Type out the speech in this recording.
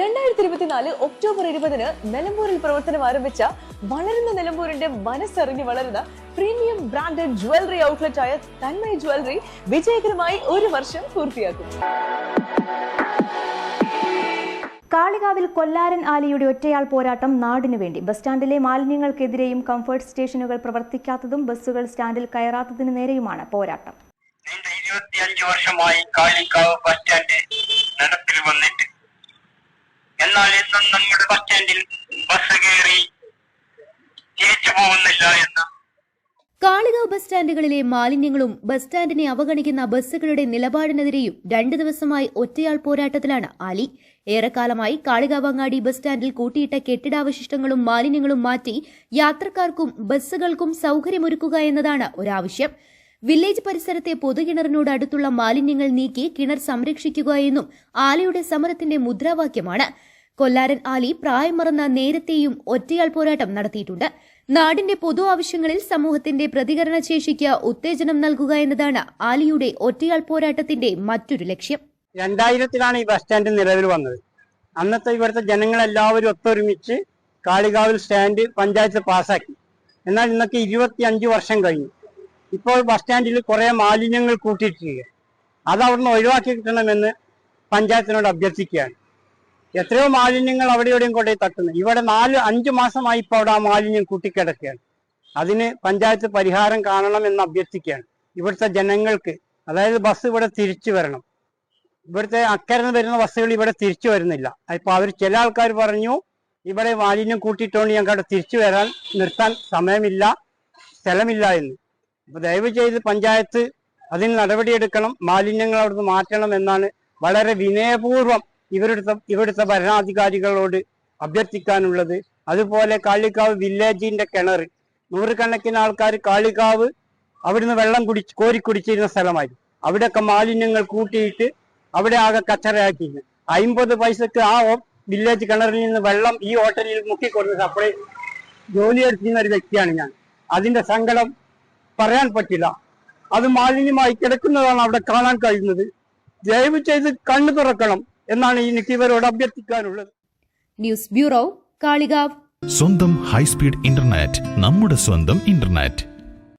രണ്ടായിരത്തി ഇരുപത്തിനാല് ഒക്ടോബർ ഇരുപതിന് നിലമ്പൂരിൽ പ്രവർത്തനം ആരംഭിച്ച വളരുന്ന നിലമ്പൂരിന്റെ മനസ്സറിഞ്ഞ് വളരുന്ന പ്രീമിയം ബ്രാൻഡഡ് ജ്വല്ലറി ഔട്ട്ലെറ്റ് ആയ തന്മയ ജ്വല്ലറി വിജയകരമായി ഒരു വർഷം പൂർത്തിയാക്കും. കാളികാവിൽ കൊല്ലാരൻ ആലിയുടെ ഒറ്റയാൾ പോരാട്ടം നാടിനു വേണ്ടി. ബസ് സ്റ്റാൻഡിലെ മാലിന്യങ്ങൾക്കെതിരെയും കംഫർട്ട് സ്റ്റേഷനുകൾ പ്രവർത്തിക്കാത്തതും ബസ്സുകൾ സ്റ്റാൻഡിൽ കയറാത്തതിനു നേരെയുമാണ് പോരാട്ടം. നീണ്ട ഇരുപത്തിയഞ്ച് വർഷമായി കാളികാവ് ബസ് സ്റ്റാൻഡ് നടപ്പിൽ വന്നിട്ട് എന്നാൽ നമ്മുടെ ബസ് സ്റ്റാൻഡിൽ ബസ് കയറി തിരിച്ചു പോകുന്നില്ല എന്ന്. കാളികാവ് ബസ് സ്റ്റാൻഡുകളിലെ മാലിന്യങ്ങളും ബസ് സ്റ്റാൻഡിനെ അവഗണിക്കുന്ന ബസ്സുകളുടെ നിലപാടിനെതിരെയും രണ്ടു ദിവസമായി ഒറ്റയാൾ പോരാട്ടത്തിലാണ് അലി. ഏറെക്കാലമായി കാളികാവ് അങ്ങാടി ബസ് സ്റ്റാൻഡിൽ കൂട്ടിയിട്ട കെട്ടിടാവശിഷ്ടങ്ങളും മാലിന്യങ്ങളും മാറ്റി യാത്രക്കാർക്കും ബസ്സുകൾക്കും സൗകര്യമൊരുക്കുക എന്നതാണ് ഒരാവശ്യം. വില്ലേജ് പരിസരത്തെ പൊതുകിണറിനോട് അടുത്തുള്ള മാലിന്യങ്ങൾ നീക്കി കിണർ സംരക്ഷിക്കുക എന്നും ആലിയുടെ സമരത്തിന്റെ മുദ്രാവാക്യമാണ്. കൊല്ലാരൻ ആലി പ്രായം മറന്ന നേരത്തെയും ഒറ്റയാൾ പോരാട്ടം നടത്തിയിട്ടുണ്ട്. നാടിന്റെ പൊതു ആവശ്യങ്ങളിൽ സമൂഹത്തിന്റെ പ്രതികരണ ശേഷിക്ക് ഉത്തേജനം നൽകുക എന്നതാണ് ആലിയുടെ ഒറ്റയാൾ പോരാട്ടത്തിന്റെ മറ്റൊരു ലക്ഷ്യം. രണ്ടായിരത്തിലാണ് ഈ ബസ് സ്റ്റാൻഡ് നിലവിൽ വന്നത്. അന്നത്തെ ഇവിടുത്തെ ജനങ്ങളെല്ലാവരും ഒത്തൊരുമിച്ച് കാളികാവിൽ സ്റ്റാൻഡ് പഞ്ചായത്ത് പാസാക്കി എന്നാൽ ഇന്നൊക്കെ ഇരുപത്തിയഞ്ച് വർഷം കഴിഞ്ഞു. ഇപ്പോൾ ബസ് സ്റ്റാൻഡിൽ കുറെ മാലിന്യങ്ങൾ കൂട്ടിയിട്ടിരിക്കുക അത് അവിടുന്ന് ഒഴിവാക്കി കിട്ടണമെന്ന് പഞ്ചായത്തിനോട് അഭ്യർത്ഥിക്കുകയാണ്. എത്രയോ മാലിന്യങ്ങൾ അവിടെ ഇവിടെയും കൊണ്ടുപോയി തട്ടുന്നു. ഇവിടെ നാല് അഞ്ചു മാസമായി ഇപ്പോൾ അവിടെ ആ മാലിന്യം കൂട്ടിക്കിടക്കുകയാണ്. അതിന് പഞ്ചായത്ത് പരിഹാരം കാണണം എന്ന് അഭ്യർത്ഥിക്കുകയാണ്. ഇവിടുത്തെ ജനങ്ങൾക്ക് അതായത് ബസ് ഇവിടെ തിരിച്ചു വരണം. ഇവിടുത്തെ അക്കരന്ന് വരുന്ന ബസ്സുകൾ ഇവിടെ തിരിച്ചു വരുന്നില്ല. ഇപ്പൊ അവർ ചില ആൾക്കാർ പറഞ്ഞു ഇവിടെ മാലിന്യം കൂട്ടിയിട്ടുകൊണ്ട് ഞങ്ങൾക്ക് അവിടെ തിരിച്ചു വരാൻ നിർത്താൻ സമയമില്ല സ്ഥലമില്ല എന്ന്. അപ്പൊ ദയവ് ചെയ്ത് പഞ്ചായത്ത് അതിന് നടപടിയെടുക്കണം മാലിന്യങ്ങൾ അവിടുന്ന് മാറ്റണം എന്നാണ് വളരെ വിനയപൂർവം ഇവരുടെ ഇവിടുത്തെ ഭരണാധികാരികളോട് അഭ്യർത്ഥിക്കാനുള്ളത്. അതുപോലെ കാളികാവ് വില്ലേജിന്റെ കിണർ. നൂറുകണക്കിന് ആൾക്കാർ കാളികാവ് അവിടുന്ന് വെള്ളം കുടി കോരി കുടിച്ചിരുന്ന സ്ഥലമായിരുന്നു. അവിടെയൊക്കെ മാലിന്യങ്ങൾ കൂട്ടിയിട്ട് അവിടെ ആകെ കച്ചറയാക്കിയിരുന്നു. അമ്പത് പൈസക്ക് ആ വില്ലേജ് കിണറിൽ നിന്ന് വെള്ളം ഈ ഹോട്ടലിൽ മുക്കിക്കൊടുത്ത് സപ്ലൈ ജോലിയെടുത്തിരുന്ന ഒരു വ്യക്തിയാണ് ഞാൻ. അതിന്റെ സങ്കടം പറയാൻ പറ്റില്ല. അത് മാലിന്യമായി കിടക്കുന്നതാണ് അവിടെ കാണാൻ കഴിയുന്നത്. ദയവ് ചെയ്ത് കണ്ണു തുറക്കണം. എന്നാണ് എനിക്ക് ഇവരോട് അഭ്യർത്ഥിക്കാനുള്ളത്. News bureau Kalikavu. സ്വന്തം ഹൈസ്പീഡ് ഇന്റർനെറ്റ് നമ്മുടെ സ്വന്തം ഇന്റർനെറ്റ്.